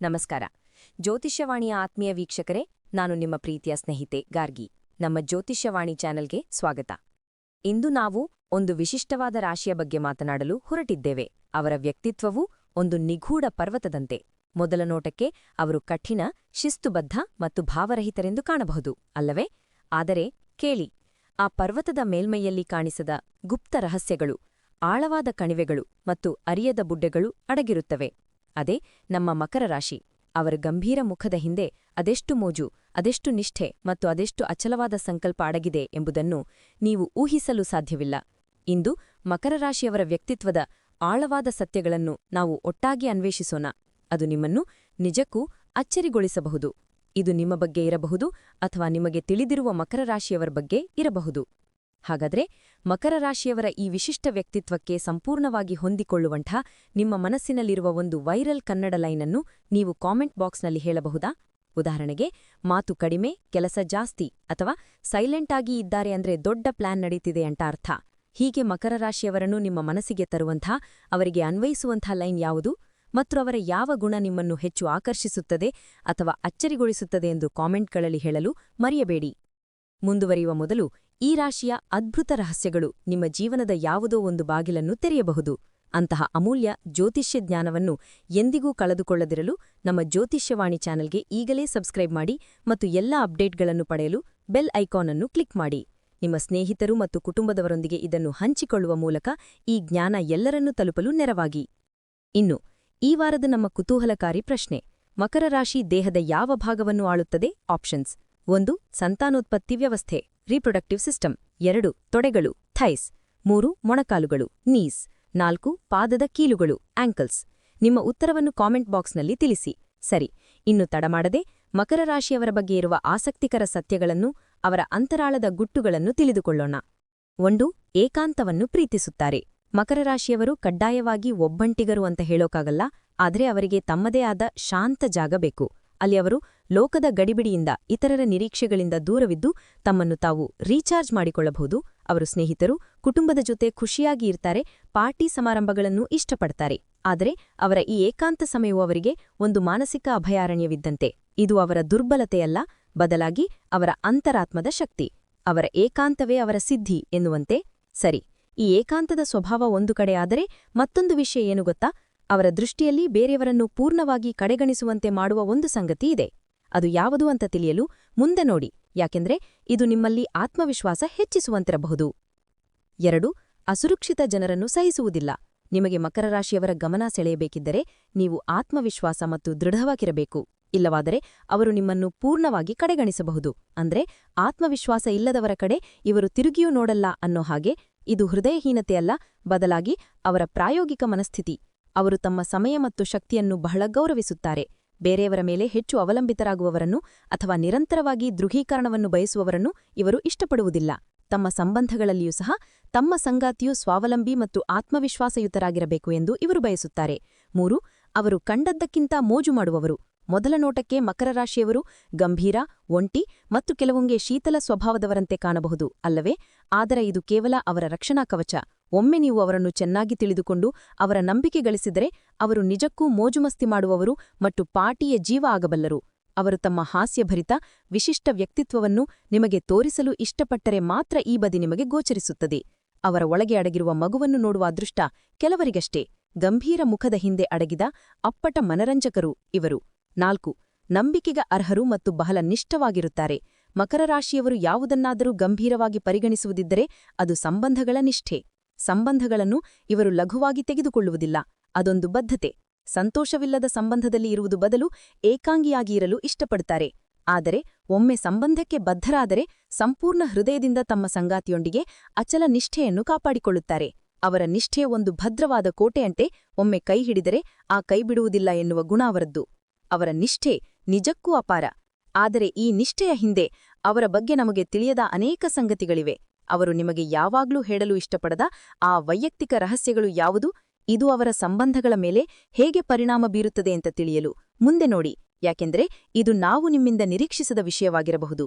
ನಮಸ್ಕಾರ. ಜ್ಯೋತಿಷ್ಯವಾಣಿಯ ಆತ್ಮೀಯ ವೀಕ್ಷಕರೇ, ನಾನು ನಿಮ್ಮ ಪ್ರೀತಿಯ ಸ್ನೇಹಿತೆ ಗಾರ್ಗಿ. ನಮ್ಮ ಜ್ಯೋತಿಷ್ಯವಾಣಿ ಚಾನೆಲ್ಗೆ ಸ್ವಾಗತ. ಇಂದು ನಾವು ಒಂದು ವಿಶಿಷ್ಟವಾದ ರಾಶಿಯ ಬಗ್ಗೆ ಮಾತನಾಡಲು ಹೊರಟಿದ್ದೇವೆ. ಅವರ ವ್ಯಕ್ತಿತ್ವವು ಒಂದು ನಿಗೂಢ ಪರ್ವತದಂತೆ. ಮೊದಲ ನೋಟಕ್ಕೆ ಅವರು ಕಠಿಣ, ಶಿಸ್ತುಬದ್ಧ ಮತ್ತು ಭಾವರಹಿತರೆಂದು ಕಾಣಬಹುದು, ಅಲ್ಲವೇ? ಆದರೆ ಕೇಳಿ, ಆ ಪರ್ವತದ ಮೇಲ್ಮೈಯಲ್ಲಿ ಕಾಣಿಸದ ಗುಪ್ತ ರಹಸ್ಯಗಳು, ಆಳವಾದ ಕಣಿವೆಗಳು ಮತ್ತು ಅರಿಯದ ಬುಡ್ಡೆಗಳು ಅಡಗಿರುತ್ತವೆ. ಅದೇ ನಮ್ಮ ಮಕರ ರಾಶಿ. ಅವರ ಗಂಭೀರ ಮುಖದ ಹಿಂದೆ ಅದೆಷ್ಟು ಮೋಜು, ಅದೆಷ್ಟು ನಿಷ್ಠೆ ಮತ್ತು ಅದೆಷ್ಟು ಅಚಲವಾದ ಸಂಕಲ್ಪ ಅಡಗಿದೆ ಎಂಬುದನ್ನು ನೀವು ಊಹಿಸಲು ಸಾಧ್ಯವಿಲ್ಲ. ಇಂದು ಮಕರ ರಾಶಿಯವರ ವ್ಯಕ್ತಿತ್ವದ ಆಳವಾದ ಸತ್ಯಗಳನ್ನು ನಾವು ಒಟ್ಟಾಗಿ ಅನ್ವೇಷಿಸೋಣ. ಅದು ನಿಮ್ಮನ್ನು ನಿಜಕ್ಕೂ ಅಚ್ಚರಿಗೊಳಿಸಬಹುದು. ಇದು ನಿಮ್ಮ ಬಗ್ಗೆ ಇರಬಹುದು ಅಥವಾ ನಿಮಗೆ ತಿಳಿದಿರುವ ಮಕರ ರಾಶಿಯವರ ಬಗ್ಗೆ ಇರಬಹುದು. ಹಾಗಾದ್ರೆ ಮಕರ ರಾಶಿಯವರ ಈ ವಿಶಿಷ್ಟ ವ್ಯಕ್ತಿತ್ವಕ್ಕೆ ಸಂಪೂರ್ಣವಾಗಿ ಹೊಂದಿಕೊಳ್ಳುವಂಥ ನಿಮ್ಮ ಮನಸ್ಸಿನಲ್ಲಿರುವ ಒಂದು ವೈರಲ್ ಕನ್ನಡ ಲೈನನ್ನು ನೀವು ಕಾಮೆಂಟ್ ಬಾಕ್ಸ್ನಲ್ಲಿ ಹೇಳಬಹುದಾ? ಉದಾಹರಣೆಗೆ, ಮಾತು ಕಡಿಮೆ, ಕೆಲಸ ಜಾಸ್ತಿ ಅಥವಾ ಸೈಲೆಂಟ್ ಆಗಿ ಇದ್ದಾರೆ ಅಂದ್ರೆ ದೊಡ್ಡ ಪ್ಲಾನ್ ನಡೀತಿದೆ ಅಂತ ಅರ್ಥ. ಹೀಗೆ ಮಕರ ರಾಶಿಯವರನ್ನು ನಿಮ್ಮ ಮನಸ್ಸಿಗೆ ತರುವಂಥ, ಅವರಿಗೆ ಅನ್ವಯಿಸುವಂಥ ಲೈನ್ ಯಾವುದು? ಮತ್ತು ಅವರ ಯಾವ ಗುಣ ನಿಮ್ಮನ್ನು ಹೆಚ್ಚು ಆಕರ್ಷಿಸುತ್ತದೆ ಅಥವಾ ಅಚ್ಚರಿಗೊಳಿಸುತ್ತದೆ ಎಂದು ಕಾಮೆಂಟ್ಗಳಲ್ಲಿ ಹೇಳಲು ಮರೆಯಬೇಡಿ. ಮುಂದುವರಿಯುವ ಮೊದಲು ಈ ರಾಶಿಯ ಅದ್ಭುತ ರಹಸ್ಯಗಳು ನಿಮ್ಮ ಜೀವನದ ಯಾವುದೋ ಒಂದು ಬಾಗಿಲನ್ನು ತೆರೆಯಬಹುದು. ಅಂತಹ ಅಮೂಲ್ಯ ಜ್ಯೋತಿಷ್ಯ ಜ್ಞಾನವನ್ನು ಎಂದಿಗೂ ಕಳೆದುಕೊಳ್ಳದಿರಲು ನಮ್ಮ ಜ್ಯೋತಿಷ್ಯವಾಣಿ ಚಾನೆಲ್ಗೆ ಈಗಲೇ ಸಬ್ಸ್ಕ್ರೈಬ್ ಮಾಡಿ ಮತ್ತು ಎಲ್ಲ ಅಪ್ಡೇಟ್ಗಳನ್ನು ಪಡೆಯಲು ಬೆಲ್ ಐಕಾನ್ ಅನ್ನು ಕ್ಲಿಕ್ ಮಾಡಿ. ನಿಮ್ಮ ಸ್ನೇಹಿತರು ಮತ್ತು ಕುಟುಂಬದವರೊಂದಿಗೆ ಇದನ್ನು ಹಂಚಿಕೊಳ್ಳುವ ಮೂಲಕ ಈ ಜ್ಞಾನ ಎಲ್ಲರನ್ನೂ ತಲುಪಲು ನೆರವಾಗಿ. ಇನ್ನು, ಈ ವಾರದ ನಮ್ಮ ಕುತೂಹಲಕಾರಿ ಪ್ರಶ್ನೆ, ಮಕರ ರಾಶಿ ದೇಹದ ಯಾವ ಭಾಗವನ್ನು ಆಳುತ್ತದೆ? ಆಪ್ಷನ್ಸ್, ಒಂದು, ಸಂತಾನೋತ್ಪತ್ತಿ ವ್ಯವಸ್ಥೆ. Reproductive system. ಎರಡು, ತೊಡೆಗಳು, ಥೈಸ್. ಮೂರು, ಮೊಣಕಾಲುಗಳು, ನೀಸ್. ನಾಲ್ಕು, ಪಾದದ ಕೀಲುಗಳು, ಆಂಕಲ್ಸ್. ನಿಮ್ಮ ಉತ್ತರವನ್ನು ಕಾಮೆಂಟ್ ಬಾಕ್ಸ್ನಲ್ಲಿ ತಿಳಿಸಿ. ಸರಿ, ಇನ್ನು ತಡಮಾಡದೆ ಮಕರ ರಾಶಿಯವರ ಬಗ್ಗೆ ಇರುವ ಆಸಕ್ತಿಕರ ಸತ್ಯಗಳನ್ನು, ಅವರ ಅಂತರಾಳದ ಗುಟ್ಟುಗಳನ್ನು ತಿಳಿದುಕೊಳ್ಳೋಣ. ಒಂದು, ಏಕಾಂತವನ್ನು ಪ್ರೀತಿಸುತ್ತಾರೆ. ಮಕರ ರಾಶಿಯವರು ಕಡ್ಡಾಯವಾಗಿ ಒಬ್ಬಂಟಿಗರು ಅಂತ ಹೇಳೋಕಾಗಲ್ಲ, ಆದರೆ ಅವರಿಗೆ ತಮ್ಮದೇ ಆದ ಶಾಂತ ಜಾಗ ಬೇಕು. ಅಲ್ಲಿ ಅವರು ಲೋಕದ ಗಡಿಬಿಡಿಯಿಂದ ಇತರರ ನಿರೀಕ್ಷೆಗಳಿಂದ ದೂರವಿದ್ದು ತಮ್ಮನ್ನು ತಾವು ರೀಚಾರ್ಜ್ ಮಾಡಿಕೊಳ್ಳಬಹುದು. ಅವರು ಸ್ನೇಹಿತರು, ಕುಟುಂಬದ ಜೊತೆ ಖುಷಿಯಾಗಿ ಇರ್ತಾರೆ, ಪಾರ್ಟಿ ಸಮಾರಂಭಗಳನ್ನು ಇಷ್ಟಪಡ್ತಾರೆ. ಆದರೆ ಅವರ ಈ ಏಕಾಂತ ಸಮಯವು ಅವರಿಗೆ ಒಂದು ಮಾನಸಿಕ ಅಭಯಾರಣ್ಯವಿದ್ದಂತೆ. ಇದು ಅವರ ದುರ್ಬಲತೆಯಲ್ಲ, ಬದಲಾಗಿ ಅವರ ಅಂತರಾತ್ಮದ ಶಕ್ತಿ. ಅವರ ಏಕಾಂತವೇ ಅವರ ಸಿದ್ಧಿ ಎನ್ನುವಂತೆ. ಸರಿ, ಈ ಏಕಾಂತದ ಸ್ವಭಾವ ಒಂದು ಕಡೆ ಆದರೆ ಮತ್ತೊಂದು ವಿಷಯ ಏನು ಗೊತ್ತಾ? ಅವರ ದೃಷ್ಟಿಯಲ್ಲಿ ಬೇರೆಯವರನ್ನು ಪೂರ್ಣವಾಗಿ ಕಡೆಗಣಿಸುವಂತೆ ಮಾಡುವ ಒಂದು ಸಂಗತಿ ಇದೆ. ಅದು ಯಾವುದು ಅಂತ ತಿಳಿಯಲು ಮುಂದೆ ನೋಡಿ, ಯಾಕೆಂದ್ರೆ ಇದು ನಿಮ್ಮಲ್ಲಿ ಆತ್ಮವಿಶ್ವಾಸ ಹೆಚ್ಚಿಸುವಂತಿರಬಹುದು. ಎರಡು, ಅಸುರಕ್ಷಿತ ಜನರನ್ನು ಸಹಿಸುವುದಿಲ್ಲ. ನಿಮಗೆ ಮಕರ ರಾಶಿಯವರ ಗಮನ ಸೆಳೆಯಬೇಕಿದ್ದರೆ ನೀವು ಆತ್ಮವಿಶ್ವಾಸ ಮತ್ತು ದೃಢವಾಗಿರಬೇಕು. ಇಲ್ಲವಾದರೆ ಅವರು ನಿಮ್ಮನ್ನು ಪೂರ್ಣವಾಗಿ ಕಡೆಗಣಿಸಬಹುದು. ಅಂದ್ರೆ ಆತ್ಮವಿಶ್ವಾಸ ಇಲ್ಲದವರ ಕಡೆ ಇವರು ತಿರುಗಿಯೂ ನೋಡಲ್ಲ ಅನ್ನೋ ಹಾಗೆ, ಇದು ಹೃದಯಹೀನತೆಯಲ್ಲ, ಬದಲಾಗಿ ಅವರ ಪ್ರಾಯೋಗಿಕ ಮನಸ್ಥಿತಿ. ಅವರು ತಮ್ಮ ಸಮಯ ಮತ್ತು ಶಕ್ತಿಯನ್ನು ಬಹಳ ಗೌರವಿಸುತ್ತಾರೆ. ಬೇರೆಯವರ ಮೇಲೆ ಹೆಚ್ಚು ಅವಲಂಬಿತರಾಗುವವರನ್ನು ಅಥವಾ ನಿರಂತರವಾಗಿ ದೃಢೀಕರಣವನ್ನು ಬಯಸುವವರನ್ನು ಇವರು ಇಷ್ಟಪಡುವುದಿಲ್ಲ. ತಮ್ಮ ಸಂಬಂಧಗಳಲ್ಲಿಯೂ ಸಹ ತಮ್ಮ ಸಂಗಾತಿಯು ಸ್ವಾವಲಂಬಿ ಮತ್ತು ಆತ್ಮವಿಶ್ವಾಸಯುತರಾಗಿರಬೇಕು ಎಂದು ಇವರು ಬಯಸುತ್ತಾರೆ. ಮೂರು, ಅವರು ಕಂಡದ್ದಕ್ಕಿಂತ ಮೋಜು ಮಾಡುವವರು. ಮೊದಲ ನೋಟಕ್ಕೆ ಮಕರ ರಾಶಿಯವರು ಗಂಭೀರ, ಒಂಟಿ ಮತ್ತು ಕೆಲವೊಂಗೆ ಶೀತಲ ಸ್ವಭಾವದವರಂತೆ ಕಾಣಬಹುದು. ಅಲ್ಲವೇ, ಆದರೆ ಇದು ಕೇವಲ ಅವರ ರಕ್ಷಣಾ ಕವಚ. ಒಮ್ಮೆ ನೀವು ಅವರನ್ನು ಚೆನ್ನಾಗಿ ತಿಳಿದುಕೊಂಡು ಅವರ ನಂಬಿಕೆ ಗಳಿಸಿದರೆ ಅವರು ನಿಜಕ್ಕೂ ಮೋಜುಮಸ್ತಿ ಮಾಡುವವರು ಮತ್ತು ಪಾಟಿಯ ಜೀವ ಆಗಬಲ್ಲರು. ಅವರು ತಮ್ಮ ಹಾಸ್ಯಭರಿತ, ವಿಶಿಷ್ಟ ವ್ಯಕ್ತಿತ್ವವನ್ನು ನಿಮಗೆ ತೋರಿಸಲು ಇಷ್ಟಪಟ್ಟರೆ ಮಾತ್ರ ಈ ಬದಿ ನಿಮಗೆ ಗೋಚರಿಸುತ್ತದೆ. ಅವರ ಒಳಗೆ ಅಡಗಿರುವ ಮಗುವನ್ನು ನೋಡುವ ಅದೃಷ್ಟ ಕೆಲವರಿಗಷ್ಟೇ. ಗಂಭೀರ ಮುಖದ ಹಿಂದೆ ಅಡಗಿದ ಅಪ್ಪಟ ಮನರಂಜಕರು ಇವರು. ನಾಲ್ಕು, ನಂಬಿಕೆಗ ಅರ್ಹರು ಮತ್ತು ಬಹಳ ನಿಷ್ಠವಾಗಿರುತ್ತಾರೆ. ಮಕರ ರಾಶಿಯವರು ಯಾವುದನ್ನಾದರೂ ಗಂಭೀರವಾಗಿ ಪರಿಗಣಿಸುವುದಿದ್ದರೆ ಅದು ಸಂಬಂಧಗಳ ನಿಷ್ಠೆ. ಸಂಬಂಧಗಳನ್ನು ಇವರು ಲಘುವಾಗಿ ತೆಗೆದುಕೊಳ್ಳುವುದಿಲ್ಲ. ಅದೊಂದು ಬದ್ಧತೆ. ಸಂತೋಷವಿಲ್ಲದ ಸಂಬಂಧದಲ್ಲಿ ಇರುವುದು ಬದಲು ಏಕಾಂಗಿಯಾಗಿ ಇರಲು ಇಷ್ಟಪಡುತ್ತಾರೆ. ಆದರೆ ಒಮ್ಮೆ ಸಂಬಂಧಕ್ಕೆ ಬದ್ಧರಾದರೆ ಸಂಪೂರ್ಣ ಹೃದಯದಿಂದ ತಮ್ಮ ಸಂಗಾತಿಯೊಂದಿಗೆ ಅಚಲ ನಿಷ್ಠೆಯನ್ನು ಕಾಪಾಡಿಕೊಳ್ಳುತ್ತಾರೆ. ಅವರ ನಿಷ್ಠೆಯ ಒಂದು ಭದ್ರವಾದ ಕೋಟೆಯಂತೆ ಒಮ್ಮೆ ಕೈ ಹಿಡಿದರೆ ಆ ಕೈ ಬಿಡುವುದಿಲ್ಲ ಎನ್ನುವ ಗುಣ ಅವರದ್ದು. ಅವರ ನಿಷ್ಠೆ ನಿಜಕ್ಕೂ ಅಪಾರ. ಆದರೆ ಈ ನಿಷ್ಠೆಯ ಹಿಂದೆ ಅವರ ಬಗ್ಗೆ ನಮಗೆ ತಿಳಿಯದ ಅನೇಕ ಸಂಗತಿಗಳಿವೆ. ಅವರು ನಿಮಗೆ ಯಾವಾಗ್ಲೂ ಹೇಳಲು ಇಷ್ಟಪಡದ ಆ ವೈಯಕ್ತಿಕ ರಹಸ್ಯಗಳು ಯಾವುದು? ಇದು ಅವರ ಸಂಬಂಧಗಳ ಮೇಲೆ ಹೇಗೆ ಪರಿಣಾಮ ಬೀರುತ್ತದೆ ಅಂತ ತಿಳಿಯಲು. ಮುಂದೆ ನೋಡಿ, ಯಾಕೆಂದರೆ ಇದು ನಾವು ನಿಮ್ಮಿಂದ ನಿರೀಕ್ಷಿಸದ ವಿಷಯವಾಗಿರಬಹುದು.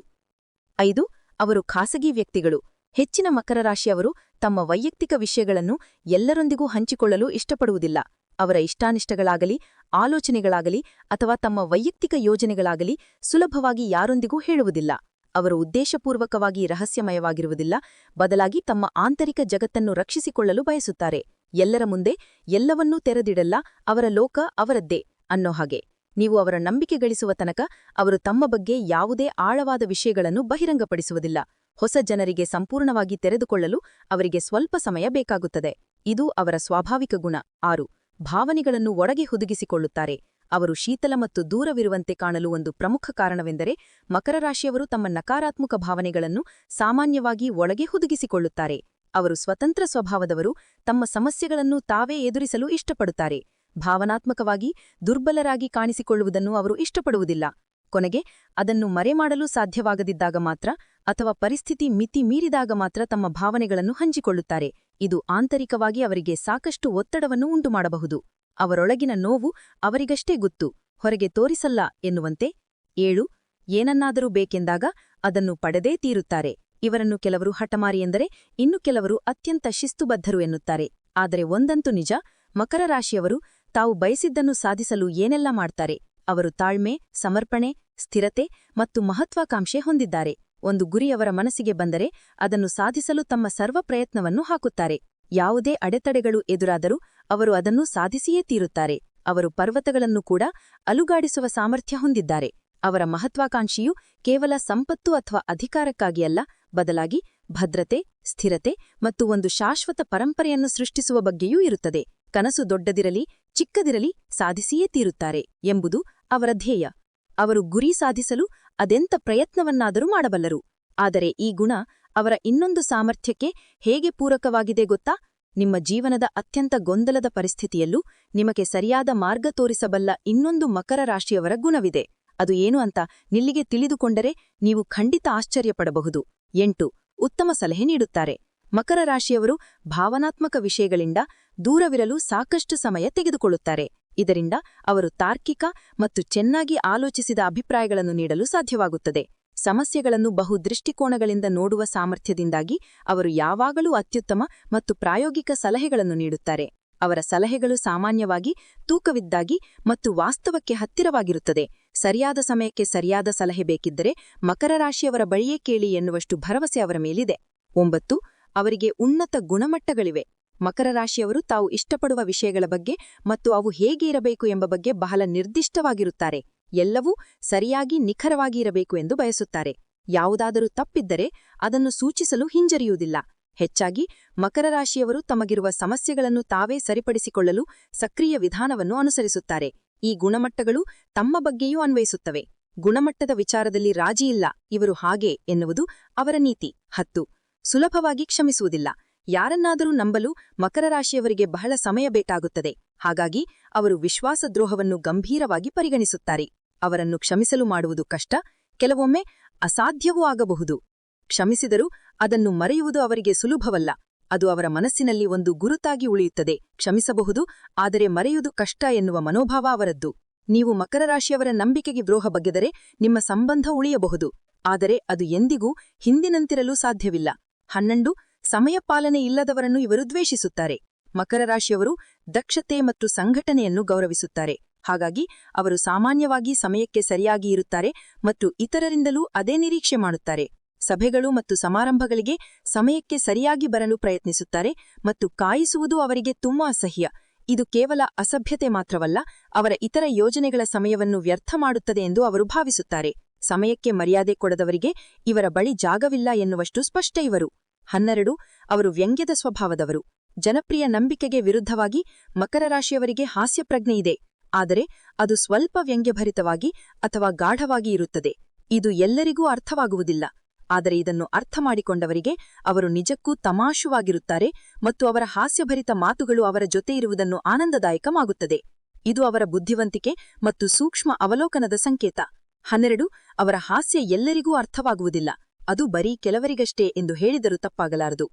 ಐದು, ಅವರು ಖಾಸಗಿ ವ್ಯಕ್ತಿಗಳು. ಹೆಚ್ಚಿನ ಮಕರ ರಾಶಿಯವರು ತಮ್ಮ ವೈಯಕ್ತಿಕ ವಿಷಯಗಳನ್ನು ಎಲ್ಲರೊಂದಿಗೂ ಹಂಚಿಕೊಳ್ಳಲು ಇಷ್ಟಪಡುವುದಿಲ್ಲ. ಅವರ ಇಷ್ಟಾನಿಷ್ಟಗಳಾಗಲಿ, ಆಲೋಚನೆಗಳಾಗಲಿ ಅಥವಾ ತಮ್ಮ ವೈಯಕ್ತಿಕ ಯೋಜನೆಗಳಾಗಲಿ ಸುಲಭವಾಗಿ ಯಾರೊಂದಿಗೂ ಹೇಳುವುದಿಲ್ಲ. ಅವರು ಉದ್ದೇಶಪೂರ್ವಕವಾಗಿ ರಹಸ್ಯಮಯವಾಗಿರುವುದಿಲ್ಲ, ಬದಲಾಗಿ ತಮ್ಮ ಆಂತರಿಕ ಜಗತ್ತನ್ನು ರಕ್ಷಿಸಿಕೊಳ್ಳಲು ಬಯಸುತ್ತಾರೆ. ಎಲ್ಲರ ಮುಂದೆ ಎಲ್ಲವನ್ನೂ ತೆರೆದಿಡಲ್ಲ, ಅವರ ಲೋಕ ಅವರದ್ದೇ ಅನ್ನೋ ಹಾಗೆ. ನೀವು ಅವರ ನಂಬಿಕೆ ಗಳಿಸುವ ತನಕ ಅವರು ತಮ್ಮ ಬಗ್ಗೆ ಯಾವುದೇ ಆಳವಾದ ವಿಷಯಗಳನ್ನು ಬಹಿರಂಗಪಡಿಸುವುದಿಲ್ಲ. ಹೊಸ ಜನರಿಗೆ ಸಂಪೂರ್ಣವಾಗಿ ತೆರೆದುಕೊಳ್ಳಲು ಅವರಿಗೆ ಸ್ವಲ್ಪ ಸಮಯ ಬೇಕಾಗುತ್ತದೆ. ಇದು ಅವರ ಸ್ವಾಭಾವಿಕ ಗುಣ. ಆರು, ಭಾವನೆಗಳನ್ನು ಒಡಗೆ ಹುದುಗಿಸಿಕೊಳ್ಳುತ್ತಾರೆ. ಅವರು ಶೀತಲ ಮತ್ತು ದೂರವಿರುವಂತೆ ಕಾಣಲು ಒಂದು ಪ್ರಮುಖ ಕಾರಣವೆಂದರೆ ಮಕರ ರಾಶಿಯವರು ತಮ್ಮ ನಕಾರಾತ್ಮಕ ಭಾವನೆಗಳನ್ನು ಸಾಮಾನ್ಯವಾಗಿ ಒಳಗೆ ಹುದುಗಿಸಿಕೊಳ್ಳುತ್ತಾರೆ. ಅವರು ಸ್ವತಂತ್ರ ಸ್ವಭಾವದವರು, ತಮ್ಮ ಸಮಸ್ಯೆಗಳನ್ನು ತಾವೇ ಎದುರಿಸಲು ಇಷ್ಟಪಡುತ್ತಾರೆ. ಭಾವನಾತ್ಮಕವಾಗಿ ದುರ್ಬಲರಾಗಿ ಕಾಣಿಸಿಕೊಳ್ಳುವುದನ್ನು ಅವರು ಇಷ್ಟಪಡುವುದಿಲ್ಲ. ಕೊನೆಗೆ, ಅದನ್ನು ಮರೆಮಾಡಲು ಸಾಧ್ಯವಾಗದಿದ್ದಾಗ ಮಾತ್ರ ಅಥವಾ ಪರಿಸ್ಥಿತಿ ಮಿತಿ ಮೀರಿದಾಗ ಮಾತ್ರ ತಮ್ಮ ಭಾವನೆಗಳನ್ನು ಹಂಚಿಕೊಳ್ಳುತ್ತಾರೆ. ಇದು ಆಂತರಿಕವಾಗಿ ಅವರಿಗೆ ಸಾಕಷ್ಟು ಒತ್ತಡವನ್ನು ಉಂಟುಮಾಡಬಹುದು. ಅವರೊಳಗಿನ ನೋವು ಅವರಿಗಷ್ಟೇ ಗೊತ್ತು, ಹೊರಗೆ ತೋರಿಸಲ್ಲ ಎನ್ನುವಂತೆ. ಏಳು, ಏನನ್ನಾದರೂ ಬೇಕೆಂದಾಗ ಅದನ್ನು ಪಡೆದೇ ತೀರುತ್ತಾರೆ. ಇವರನ್ನು ಕೆಲವರು ಹಠಮಾರಿ ಎಂದರೆ ಇನ್ನು ಕೆಲವರು ಅತ್ಯಂತ ಶಿಸ್ತುಬದ್ಧರು ಎನ್ನುತ್ತಾರೆ. ಆದರೆ ಒಂದಂತೂ ನಿಜ, ಮಕರ ರಾಶಿಯವರು ತಾವು ಬಯಸಿದ್ದನ್ನು ಸಾಧಿಸಲು ಏನೆಲ್ಲ ಮಾಡ್ತಾರೆ. ಅವರು ತಾಳ್ಮೆ, ಸಮರ್ಪಣೆ, ಸ್ಥಿರತೆ ಮತ್ತು ಮಹತ್ವಾಕಾಂಕ್ಷೆ ಹೊಂದಿದ್ದಾರೆ. ಒಂದು ಗುರಿಯವರ ಮನಸ್ಸಿಗೆ ಬಂದರೆ ಅದನ್ನು ಸಾಧಿಸಲು ತಮ್ಮ ಸರ್ವ ಪ್ರಯತ್ನವನ್ನು ಹಾಕುತ್ತಾರೆ. ಯಾವುದೇ ಅಡೆತಡೆಗಳು ಎದುರಾದರೂ ಅವರು ಅದನ್ನು ಸಾಧಿಸಿಯೇ ತೀರುತ್ತಾರೆ. ಅವರು ಪರ್ವತಗಳನ್ನು ಕೂಡ ಅಲುಗಾಡಿಸುವ ಸಾಮರ್ಥ್ಯ ಹೊಂದಿದ್ದಾರೆ. ಅವರ ಮಹತ್ವಾಕಾಂಕ್ಷಿಯು ಕೇವಲ ಸಂಪತ್ತು ಅಥವಾ ಅಧಿಕಾರಕ್ಕಾಗಿ ಅಲ್ಲ, ಬದಲಾಗಿ ಭದ್ರತೆ, ಸ್ಥಿರತೆ ಮತ್ತು ಒಂದು ಶಾಶ್ವತ ಪರಂಪರೆಯನ್ನು ಸೃಷ್ಟಿಸುವ ಬಗ್ಗೆಯೂ ಇರುತ್ತದೆ. ಕನಸು ದೊಡ್ಡದಿರಲಿ, ಚಿಕ್ಕದಿರಲಿ ಸಾಧಿಸಿಯೇ ತೀರುತ್ತಾರೆ ಎಂಬುದು ಅವರ ಧ್ಯೇಯ. ಅವರು ಗುರಿ ಸಾಧಿಸಲು ಅದೆಂತ ಪ್ರಯತ್ನವನ್ನಾದರೂ ಮಾಡಬಲ್ಲರು. ಆದರೆ ಈ ಗುಣ ಅವರ ಇನ್ನೊಂದು ಸಾಮರ್ಥ್ಯಕ್ಕೆ ಹೇಗೆ ಪೂರಕವಾಗಿದೆ ಗೊತ್ತಾ? ನಿಮ್ಮ ಜೀವನದ ಅತ್ಯಂತ ಗೊಂದಲದ ಪರಿಸ್ಥಿತಿಯಲ್ಲೂ ನಿಮಗೆ ಸರಿಯಾದ ಮಾರ್ಗ ತೋರಿಸಬಲ್ಲ ಇನ್ನೊಂದು ಮಕರ ರಾಶಿಯವರ ಗುಣವಿದೆ. ಅದು ಏನು ಅಂತ ನಿಲ್ಲಿಗೆ ತಿಳಿದುಕೊಂಡರೆ ನೀವು ಖಂಡಿತ ಆಶ್ಚರ್ಯಪಡಬಹುದು. ಎಂಟು, ಉತ್ತಮ ಸಲಹೆ ನೀಡುತ್ತಾರೆ. ಮಕರ ರಾಶಿಯವರು ಭಾವನಾತ್ಮಕ ವಿಷಯಗಳಿಂದ ದೂರವಿರಲು ಸಾಕಷ್ಟು ಸಮಯ ತೆಗೆದುಕೊಳ್ಳುತ್ತಾರೆ. ಇದರಿಂದ ಅವರು ತಾರ್ಕಿಕ ಮತ್ತು ಚೆನ್ನಾಗಿ ಆಲೋಚಿಸಿದ ಅಭಿಪ್ರಾಯಗಳನ್ನು ನೀಡಲು ಸಾಧ್ಯವಾಗುತ್ತದೆ. ಸಮಸ್ಯೆಗಳನ್ನು ಬಹು ದೃಷ್ಟಿಕೋನಗಳಿಂದ ನೋಡುವ ಸಾಮರ್ಥ್ಯದಿಂದಾಗಿ ಅವರು ಯಾವಾಗಲೂ ಅತ್ಯುತ್ತಮ ಮತ್ತು ಪ್ರಾಯೋಗಿಕ ಸಲಹೆಗಳನ್ನು ನೀಡುತ್ತಾರೆ. ಅವರ ಸಲಹೆಗಳು ಸಾಮಾನ್ಯವಾಗಿ ತೂಕವಿದ್ದಾಗಿ ಮತ್ತು ವಾಸ್ತವಕ್ಕೆ ಹತ್ತಿರವಾಗಿರುತ್ತದೆ. ಸರಿಯಾದ ಸಮಯಕ್ಕೆ ಸರಿಯಾದ ಸಲಹೆ ಬೇಕಿದ್ದರೆ ಮಕರ ರಾಶಿಯವರ ಬಳಿಯೇ ಕೇಳಿ ಎನ್ನುವಷ್ಟು ಭರವಸೆ ಅವರ ಮೇಲಿದೆ. ಒಂಬತ್ತು, ಅವರಿಗೆ ಉನ್ನತ ಗುಣಮಟ್ಟಗಳಿವೆ. ಮಕರ ರಾಶಿಯವರು ತಾವು ಇಷ್ಟಪಡುವ ವಿಷಯಗಳ ಬಗ್ಗೆ ಮತ್ತು ಅವು ಹೇಗೆ ಇರಬೇಕು ಎಂಬ ಬಗ್ಗೆ ಬಹಳ ನಿರ್ದಿಷ್ಟವಾಗಿರುತ್ತಾರೆ. ಎಲ್ಲವೂ ಸರಿಯಾಗಿ ನಿಖರವಾಗಿ ಇರಬೇಕು ಎಂದು ಬಯಸುತ್ತಾರೆ. ಯಾವುದಾದರೂ ತಪ್ಪಿದ್ದರೆ ಅದನ್ನು ಸೂಚಿಸಲು ಹಿಂಜರಿಯುವುದಿಲ್ಲ. ಹೆಚ್ಚಾಗಿ ಮಕರ ರಾಶಿಯವರು ತಮಗಿರುವ ಸಮಸ್ಯೆಗಳನ್ನು ತಾವೇ ಸರಿಪಡಿಸಿಕೊಳ್ಳಲು ಸಕ್ರಿಯ ವಿಧಾನವನ್ನು ಅನುಸರಿಸುತ್ತಾರೆ. ಈ ಗುಣಮಟ್ಟಗಳು ತಮ್ಮ ಬಗ್ಗೆಯೂ ಅನ್ವಯಿಸುತ್ತವೆ. ಗುಣಮಟ್ಟದ ವಿಚಾರದಲ್ಲಿ ರಾಜಿಯಿಲ್ಲ. ಇವರು ಹಾಗೆ ಎನ್ನುವುದು ಅವರ ನೀತಿ. ಹತ್ತು. ಸುಲಭವಾಗಿ ಕ್ಷಮಿಸುವುದಿಲ್ಲ. ಯಾರನ್ನಾದರೂ ನಂಬಲು ಮಕರ ರಾಶಿಯವರಿಗೆ ಬಹಳ ಸಮಯ ಬೇಕಾಗುತ್ತದೆ ಹಾಗಾಗಿ ಅವರು ವಿಶ್ವಾಸದ್ರೋಹವನ್ನು ಗಂಭೀರವಾಗಿ ಪರಿಗಣಿಸುತ್ತಾರೆ. ಅವರನ್ನು ಕ್ಷಮಿಸಲು ಮಾಡುವುದು ಕಷ್ಟ, ಕೆಲವೊಮ್ಮೆ ಅಸಾಧ್ಯವೂ ಆಗಬಹುದು. ಕ್ಷಮಿಸಿದರೂ ಅದನ್ನು ಮರೆಯುವುದು ಅವರಿಗೆ ಸುಲಭವಲ್ಲ. ಅದು ಅವರ ಮನಸ್ಸಿನಲ್ಲಿ ಒಂದು ಗುರುತಾಗಿ ಉಳಿಯುತ್ತದೆ. ಕ್ಷಮಿಸಬಹುದು, ಆದರೆ ಮರೆಯುವುದು ಕಷ್ಟ ಎನ್ನುವ ಮನೋಭಾವ ಅವರದ್ದು. ನೀವು ಮಕರ ರಾಶಿಯವರ ನಂಬಿಕೆಗೆ ದ್ರೋಹ ಬಗೆದರೆ ನಿಮ್ಮ ಸಂಬಂಧ ಉಳಿಯಬಹುದು. ಆದರೆ ಅದು ಎಂದಿಗೂ ಹಿಂದಿನಂತಿರಲು ಸಾಧ್ಯವಿಲ್ಲ. ಹನ್ನೊಂದು, ಸಮಯ ಪಾಲನೆ ಇಲ್ಲದವರನ್ನು ಇವರು ದ್ವೇಷಿಸುತ್ತಾರೆ. ಮಕರ ರಾಶಿಯವರು ದಕ್ಷತೆ ಮತ್ತು ಸಂಘಟನೆಯನ್ನು ಗೌರವಿಸುತ್ತಾರೆ. ಹಾಗಾಗಿ ಅವರು ಸಾಮಾನ್ಯವಾಗಿ ಸಮಯಕ್ಕೆ ಸರಿಯಾಗಿ ಇರುತ್ತಾರೆ ಮತ್ತು ಇತರರಿಂದಲೂ ಅದೇ ನಿರೀಕ್ಷೆ ಮಾಡುತ್ತಾರೆ. ಸಭೆಗಳು ಮತ್ತು ಸಮಾರಂಭಗಳಿಗೆ ಸಮಯಕ್ಕೆ ಸರಿಯಾಗಿ ಬರಲು ಪ್ರಯತ್ನಿಸುತ್ತಾರೆ ಮತ್ತು ಕಾಯಿಸುವುದು ಅವರಿಗೆ ತುಂಬಾ ಅಸಹ್ಯ. ಇದು ಕೇವಲ ಅಸಭ್ಯತೆ ಮಾತ್ರವಲ್ಲ, ಅವರ ಇತರ ಯೋಜನೆಗಳ ಸಮಯವನ್ನು ವ್ಯರ್ಥ ಮಾಡುತ್ತದೆ ಎಂದು ಅವರು ಭಾವಿಸುತ್ತಾರೆ. ಸಮಯಕ್ಕೆ ಮರ್ಯಾದೆ ಕೊಡದವರಿಗೆ ಇವರ ಬಳಿ ಜಾಗವಿಲ್ಲ ಎನ್ನುವಷ್ಟು ಸ್ಪಷ್ಟ ಇವರು. ಹನ್ನೆರಡು, ಅವರು ವ್ಯಂಗ್ಯದ ಸ್ವಭಾವದವರು. ಜನಪ್ರಿಯ ನಂಬಿಕೆಗೆ ವಿರುದ್ಧವಾಗಿ ಮಕರ ರಾಶಿಯವರಿಗೆ ಹಾಸ್ಯಪ್ರಜ್ಞೆ ಇದೆ. ಆದರೆ ಅದು ಸ್ವಲ್ಪ ವ್ಯಂಗ್ಯಭರಿತವಾಗಿ ಅಥವಾ ಗಾಢವಾಗಿ ಇರುತ್ತದೆ. ಇದು ಎಲ್ಲರಿಗೂ ಅರ್ಥವಾಗುವುದಿಲ್ಲ. ಆದರೆ ಇದನ್ನು ಅರ್ಥ ಮಾಡಿಕೊಂಡವರಿಗೆ ಅವರು ನಿಜಕ್ಕೂ ತಮಾಷುವಾಗಿರುತ್ತಾರೆ ಮತ್ತು ಅವರ ಹಾಸ್ಯಭರಿತ ಮಾತುಗಳು ಅವರ ಜೊತೆ ಇರುವುದನ್ನು ಆನಂದದಾಯಕವಾಗುತ್ತದೆ. ಇದು ಅವರ ಬುದ್ಧಿವಂತಿಕೆ ಮತ್ತು ಸೂಕ್ಷ್ಮ ಅವಲೋಕನದ ಸಂಕೇತ. ಹನ್ನೆರಡು, ಅವರ ಹಾಸ್ಯ ಎಲ್ಲರಿಗೂ ಅರ್ಥವಾಗುವುದಿಲ್ಲ. ಅದು ಬರೀ ಕೆಲವರಿಗಷ್ಟೇ ಎಂದು ಹೇಳಿದರೂ ತಪ್ಪಾಗಲಾರದು.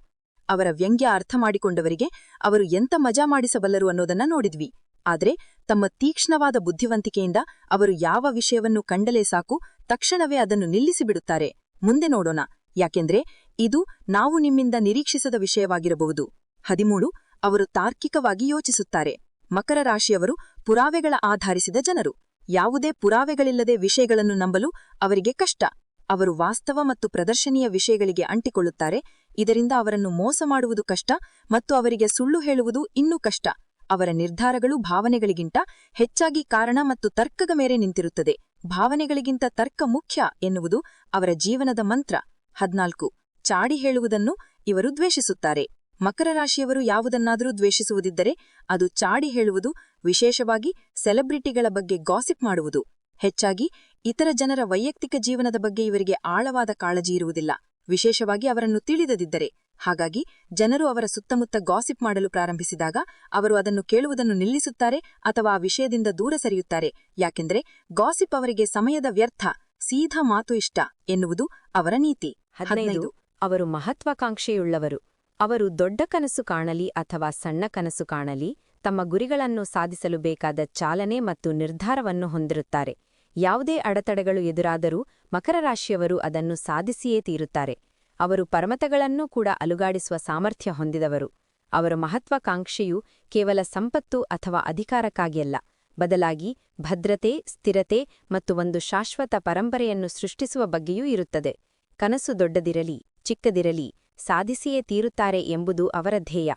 ಅವರ ವ್ಯಂಗ್ಯ ಅರ್ಥ ಮಾಡಿಕೊಂಡವರಿಗೆ ಅವರು ಎಂತ ಮಜಾ ಮಾಡಿಸಬಲ್ಲರು ಅನ್ನೋದನ್ನ ನೋಡಿದ್ವಿ. ಆದರೆ ತಮ್ಮ ತೀಕ್ಷ್ಣವಾದ ಬುದ್ಧಿವಂತಿಕೆಯಿಂದ ಅವರು ಯಾವ ವಿಷಯವನ್ನು ಕಂಡಲೇ ಸಾಕು ತಕ್ಷಣವೇ ಅದನ್ನು ನಿಲ್ಲಿಸಿಬಿಡುತ್ತಾರೆ. ಮುಂದೆ ನೋಡೋಣ. ಯಾಕೆಂದ್ರೆ ಇದು ನಾವು ನಿಮ್ಮಿಂದ ನಿರೀಕ್ಷಿಸದ ವಿಷಯವಾಗಿರಬಹುದು. ಹದಿಮೂರು. ಅವರು ತಾರ್ಕಿಕವಾಗಿ ಯೋಚಿಸುತ್ತಾರೆ. ಮಕರ ರಾಶಿಯವರು ಪುರಾವೆಗಳ ಆಧರಿಸಿದ ಜನರು. ಯಾವುದೇ ಪುರಾವೆಗಳಿಲ್ಲದೆ ವಿಷಯಗಳನ್ನು ನಂಬಲು ಅವರಿಗೆ ಕಷ್ಟ. ಅವರು ವಾಸ್ತವ ಮತ್ತು ಪ್ರದರ್ಶನೀಯ ವಿಷಯಗಳಿಗೆ ಅಂಟಿಕೊಳ್ಳುತ್ತಾರೆ. ಇದರಿಂದ ಅವರನ್ನು ಮೋಸ ಮಾಡುವುದು ಕಷ್ಟ ಮತ್ತು ಅವರಿಗೆ ಸುಳ್ಳು ಹೇಳುವುದು ಇನ್ನೂ ಕಷ್ಟ. ಅವರ ನಿರ್ಧಾರಗಳು ಭಾವನೆಗಳಿಗಿಂತ ಹೆಚ್ಚಾಗಿ ಕಾರಣ ಮತ್ತು ತರ್ಕದ ಮೇರೆ ನಿಂತಿರುತ್ತದೆ. ಭಾವನೆಗಳಿಗಿಂತ ತರ್ಕ ಮುಖ್ಯ ಎನ್ನುವುದು ಅವರ ಜೀವನದ ಮಂತ್ರ. ಹದ್ನಾಲ್ಕು. ಚಾಡಿ ಹೇಳುವುದನ್ನು ಇವರು ದ್ವೇಷಿಸುತ್ತಾರೆ. ಮಕರ ರಾಶಿಯವರು ಯಾವುದನ್ನಾದರೂ ದ್ವೇಷಿಸುವುದಿದ್ದರೆ ಅದು ಚಾಡಿ ಹೇಳುವುದು, ವಿಶೇಷವಾಗಿ ಸೆಲೆಬ್ರಿಟಿಗಳ ಬಗ್ಗೆ ಗಾಸಿಪ್ ಮಾಡುವುದು. ಹೆಚ್ಚಾಗಿ ಇತರ ಜನರ ವೈಯಕ್ತಿಕ ಜೀವನದ ಬಗ್ಗೆ ಇವರಿಗೆ ಆಳವಾದ ಕಾಳಜಿ ಇರುವುದಿಲ್ಲ. ವಿಶೇಷವಾಗಿ ಅವರನ್ನು ತಿಳಿದದಿದ್ದರೆ ಹಾಗಾಗಿ ಜನರು ಅವರ ಸುತ್ತಮುತ್ತ ಗಾಸಿಪ್ ಮಾಡಲು ಪ್ರಾರಂಭಿಸಿದಾಗ ಅವರು ಅದನ್ನು ಕೇಳುವುದನ್ನು ನಿಲ್ಲಿಸುತ್ತಾರೆ ಅಥವಾ ಆ ವಿಷಯದಿಂದ ದೂರ ಸರಿಯುತ್ತಾರೆ. ಯಾಕೆಂದರೆ ಗಾಸಿಪ್ ಅವರಿಗೆ ಸಮಯದ ವ್ಯರ್ಥ ಸೀದಾ ಮಾತು ಇಷ್ಟ ಎನ್ನುವುದು ಅವರ ನೀತಿ. ಹದಿನೈದು, ಅವರು ಮಹತ್ವಾಕಾಂಕ್ಷೆಯುಳ್ಳವರು. ಅವರು ದೊಡ್ಡ ಕನಸು ಕಾಣಲಿ ಅಥವಾ ಸಣ್ಣ ಕನಸು ಕಾಣಲಿ, ತಮ್ಮ ಗುರಿಗಳನ್ನು ಸಾಧಿಸಲು ಬೇಕಾದ ಚಾಲನೆ ಮತ್ತು ನಿರ್ಧಾರವನ್ನು ಹೊಂದಿರುತ್ತಾರೆ. ಯಾವುದೇ ಅಡೆತಡೆಗಳು ಎದುರಾದರೂ ಮಕರ ರಾಶಿಯವರು ಅದನ್ನು ಸಾಧಿಸಿಯೇ ತೀರುತ್ತಾರೆ. ಅವರು ಪರ್ವತಗಳನ್ನೂ ಕೂಡ ಅಲುಗಾಡಿಸುವ ಸಾಮರ್ಥ್ಯ ಹೊಂದಿದವರು. ಅವರ ಮಹತ್ವಾಕಾಂಕ್ಷೆಯು ಕೇವಲ ಸಂಪತ್ತು ಅಥವಾ ಅಧಿಕಾರಕ್ಕಾಗಿಯಲ್ಲ, ಬದಲಾಗಿ ಭದ್ರತೆ, ಸ್ಥಿರತೆ ಮತ್ತು ಒಂದು ಶಾಶ್ವತ ಪರಂಪರೆಯನ್ನು ಸೃಷ್ಟಿಸುವ ಬಗ್ಗೆಯೂ ಇರುತ್ತದೆ. ಕನಸು ದೊಡ್ಡದಿರಲಿ, ಚಿಕ್ಕದಿರಲಿ, ಸಾಧಿಸಿಯೇ ತೀರುತ್ತಾರೆ ಎಂಬುದು ಅವರ ಧ್ಯೇಯ.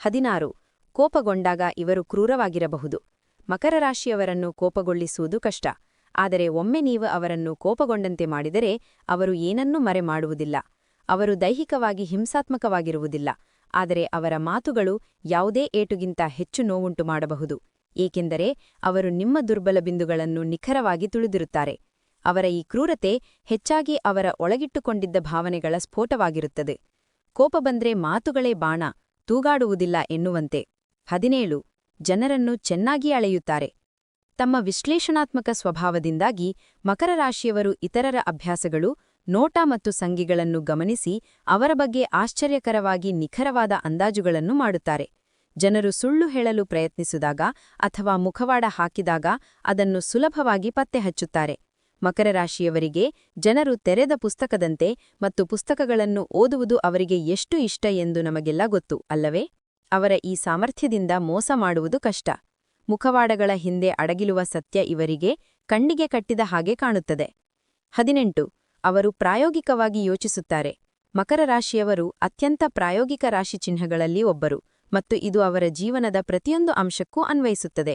ಹದಿನಾರು, ಕೋಪಗೊಂಡಾಗ ಇವರು ಕ್ರೂರವಾಗಿರಬಹುದು. ಮಕರ ರಾಶಿಯವರನ್ನು ಕೋಪಗೊಳ್ಳಿಸುವುದು ಕಷ್ಟ, ಆದರೆ ಒಮ್ಮೆ ನೀವು ಅವರನ್ನು ಕೋಪಗೊಂಡಂತೆ ಮಾಡಿದರೆ ಅವರು ಏನನ್ನೂ ಮರೆ ಮಾಡುವುದಿಲ್ಲ ಅವರು ದೈಹಿಕವಾಗಿ ಹಿಂಸಾತ್ಮಕವಾಗಿರುವುದಿಲ್ಲ, ಆದರೆ ಅವರ ಮಾತುಗಳು ಯಾವುದೇ ಏಟುಗಿಂತ ಹೆಚ್ಚು ನೋವುಂಟು ಮಾಡಬಹುದು, ಏಕೆಂದರೆ ಅವರು ನಿಮ್ಮ ದುರ್ಬಲ ಬಿಂದುಗಳನ್ನು ನಿಖರವಾಗಿ ತುಳಿದಿರುತ್ತಾರೆ. ಅವರ ಈ ಕ್ರೂರತೆ ಹೆಚ್ಚಾಗಿ ಅವರ ಒಳಗಿಟ್ಟುಕೊಂಡಿದ್ದ ಭಾವನೆಗಳ ಸ್ಫೋಟವಾಗಿರುತ್ತದೆ. ಕೋಪ ಬಂದ್ರೆ ಮಾತುಗಳೇ ಬಾಣ, ತೂಗಾಡುವುದಿಲ್ಲ ಎನ್ನುವಂತೆ. ಹದಿನೇಳು, ಜನರನ್ನು ಚೆನ್ನಾಗಿ ಅಳೆಯುತ್ತಾರೆ. ತಮ್ಮ ವಿಶ್ಲೇಷಣಾತ್ಮಕ ಸ್ವಭಾವದಿಂದಾಗಿ ಮಕರ ರಾಶಿಯವರು ಇತರರ ಅಭ್ಯಾಸಗಳು ನೋಟ ಮತ್ತು ಸಂಗಿಗಳನ್ನು ಗಮನಿಸಿ ಅವರ ಬಗ್ಗೆ ಆಶ್ಚರ್ಯಕರವಾಗಿ ನಿಖರವಾದ ಅಂದಾಜುಗಳನ್ನು ಮಾಡುತ್ತಾರೆ. ಜನರು ಸುಳ್ಳು ಹೇಳಲು ಪ್ರಯತ್ನಿಸಿದಾಗ ಅಥವಾ ಮುಖವಾಡ ಹಾಕಿದಾಗ ಅದನ್ನು ಸುಲಭವಾಗಿ ಪತ್ತೆಹಚ್ಚುತ್ತಾರೆ ಮಕರ ರಾಶಿಯವರಿಗೆ ಜನರು ತೆರೆದ ಪುಸ್ತಕದಂತೆ ಮತ್ತು ಪುಸ್ತಕಗಳನ್ನು ಓದುವುದು ಅವರಿಗೆ ಎಷ್ಟು ಇಷ್ಟ ಎಂದು ನಮಗೆಲ್ಲ ಗೊತ್ತು, ಅಲ್ಲವೇ? ಅವರ ಈ ಸಾಮರ್ಥ್ಯದಿಂದ ಮೋಸ ಮಾಡುವುದು ಕಷ್ಟ. ಮುಖವಾಡಗಳ ಹಿಂದೆ ಅಡಗಿಲುವ ಸತ್ಯ ಇವರಿಗೆ ಕಣ್ಣಿಗೆ ಕಟ್ಟಿದ ಹಾಗೆ ಕಾಣುತ್ತದೆ. ಹದಿನೆಂಟು. ಅವರು ಪ್ರಾಯೋಗಿಕವಾಗಿ ಯೋಚಿಸುತ್ತಾರೆ. ಮಕರ ರಾಶಿಯವರು ಅತ್ಯಂತ ಪ್ರಾಯೋಗಿಕ ರಾಶಿ ಚಿಹ್ನೆಗಳಲ್ಲಿ ಒಬ್ಬರು ಮತ್ತು ಇದು ಅವರ ಜೀವನದ ಪ್ರತಿಯೊಂದು ಅಂಶಕ್ಕೂ ಅನ್ವಯಿಸುತ್ತದೆ.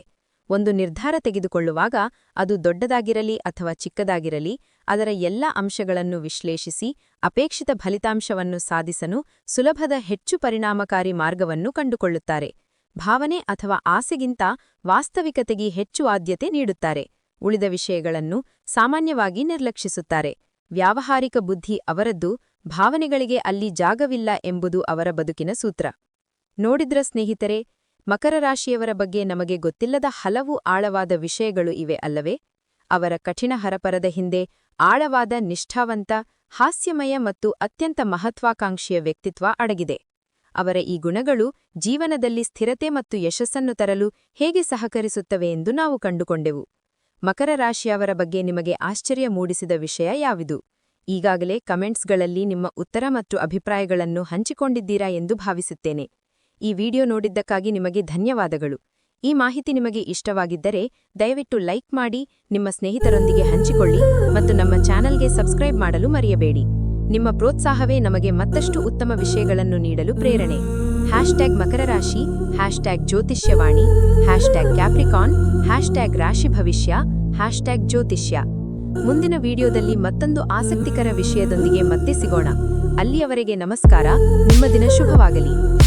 ಒಂದು ನಿರ್ಧಾರ ತೆಗೆದುಕೊಳ್ಳುವಾಗ ಅದು ದೊಡ್ಡದಾಗಿರಲಿ ಅಥವಾ ಚಿಕ್ಕದಾಗಿರಲಿ, ಅದರ ಎಲ್ಲ ಅಂಶಗಳನ್ನು ವಿಶ್ಲೇಷಿಸಿ, ಅಪೇಕ್ಷಿತ ಫಲಿತಾಂಶವನ್ನು ಸಾಧಿಸಲು ಸುಲಭದ ಹೆಚ್ಚು ಪರಿಣಾಮಕಾರಿ ಮಾರ್ಗವನ್ನು ಕಂಡುಕೊಳ್ಳುತ್ತಾರೆ. ಭಾವನೆ ಅಥವಾ ಆಸೆಗಿಂತ ವಾಸ್ತವಿಕತೆಗೆ ಹೆಚ್ಚು ಆದ್ಯತೆ ನೀಡುತ್ತಾರೆ. ಉಳಿದ ವಿಷಯಗಳನ್ನು ಸಾಮಾನ್ಯವಾಗಿ ನಿರ್ಲಕ್ಷಿಸುತ್ತಾರೆ. ವ್ಯಾವಹಾರಿಕ ಬುದ್ಧಿ ಅವರದ್ದು ಭಾವನೆಗಳಿಗೆ ಅಲ್ಲಿ ಜಾಗವಿಲ್ಲ ಎಂಬುದು ಅವರ ಬದುಕಿನ ಸೂತ್ರ. ನೋಡಿದ್ರ ಸ್ನೇಹಿತರೆ, ಮಕರ ರಾಶಿಯವರ ಬಗ್ಗೆ ನಮಗೆ ಗೊತ್ತಿಲ್ಲದ ಹಲವು ಆಳವಾದ ವಿಷಯಗಳು ಇವೆ ಅಲ್ಲವೇ? ಅವರ ಕಠಿಣ ಹರಪರದ ಹಿಂದೆ ಆಳವಾದ ನಿಷ್ಠಾವಂತ, ಹಾಸ್ಯಮಯ ಮತ್ತು ಅತ್ಯಂತ ಮಹತ್ವಾಕಾಂಕ್ಷಿಯ ವ್ಯಕ್ತಿತ್ವ ಅಡಗಿದೆ. ಅವರ ಈ ಗುಣಗಳು ಜೀವನದಲ್ಲಿ ಸ್ಥಿರತೆ ಮತ್ತು ಯಶಸ್ಸನ್ನು ತರಲು ಹೇಗೆ ಸಹಕರಿಸುತ್ತವೆ ಎಂದು ನಾವು ಕಂಡುಕೊಂಡೆವು. ಮಕರ ರಾಶಿಯವರ ಬಗ್ಗೆ ನಿಮಗೆ ಆಶ್ಚರ್ಯ ಮೂಡಿಸಿದ ವಿಷಯ ಯಾವಿದು? ಈಗಾಗಲೇ ಕಮೆಂಟ್ಸ್ಗಳಲ್ಲಿ ನಿಮ್ಮ ಉತ್ತರ ಮತ್ತು ಅಭಿಪ್ರಾಯಗಳನ್ನು ಹಂಚಿಕೊಂಡಿದ್ದೀರಾ ಎಂದು ಭಾವಿಸುತ್ತೇನೆ. ಈ ವಿಡಿಯೋ ನೋಡಿದ್ದಕ್ಕಾಗಿ ನಿಮಗೆ ಧನ್ಯವಾದಗಳು. ಈ ಮಾಹಿತಿ ನಿಮಗೆ ಇಷ್ಟವಾಗಿದ್ದರೆ ದಯವಿಟ್ಟು ಲೈಕ್ ಮಾಡಿ, ನಿಮ್ಮ ಸ್ನೇಹಿತರೊಂದಿಗೆ ಹಂಚಿಕೊಳ್ಳಿ ಮತ್ತು ನಮ್ಮ ಚಾನಲ್ಗೆ ಸಬ್ಸ್ಕ್ರೈಬ್ ಮಾಡಲು ಮರೆಯಬೇಡಿ. ನಿಮ್ಮ ಪ್ರೋತ್ಸಾಹವೇ ನಮಗೆ ಮತ್ತಷ್ಟು ಉತ್ತಮ ವಿಷಯಗಳನ್ನು ನೀಡಲು ಪ್ರೇರಣೆ. ಹ್ಯಾಶ್ಟ್ಯಾಗ್ ಮಕರ ರಾಶಿ ಹ್ಯಾಶ್ಟ್ಯಾಗ್ ಜ್ಯೋತಿಷ್ಯವಾಣಿ ಹ್ಯಾಶ್ಟ್ಯಾಗ್ ಕ್ಯಾಪ್ರಿಕಾನ್ ಹ್ಯಾಶ್ಟ್ಯಾಗ್ ರಾಶಿ ಭವಿಷ್ಯ ಹ್ಯಾಶ್ಟ್ಯಾಗ್ ಜ್ಯೋತಿಷ್ಯ ಮುಂದಿನ ವಿಡಿಯೋದಲ್ಲಿ ಮತ್ತೊಂದು ಆಸಕ್ತಿಕರ ವಿಷಯದೊಂದಿಗೆ ಮತ್ತೆ ಸಿಗೋಣ. ಅಲ್ಲಿಯವರೆಗೆ ನಮಸ್ಕಾರ, ನಿಮ್ಮ ದಿನ ಶುಭವಾಗಲಿ.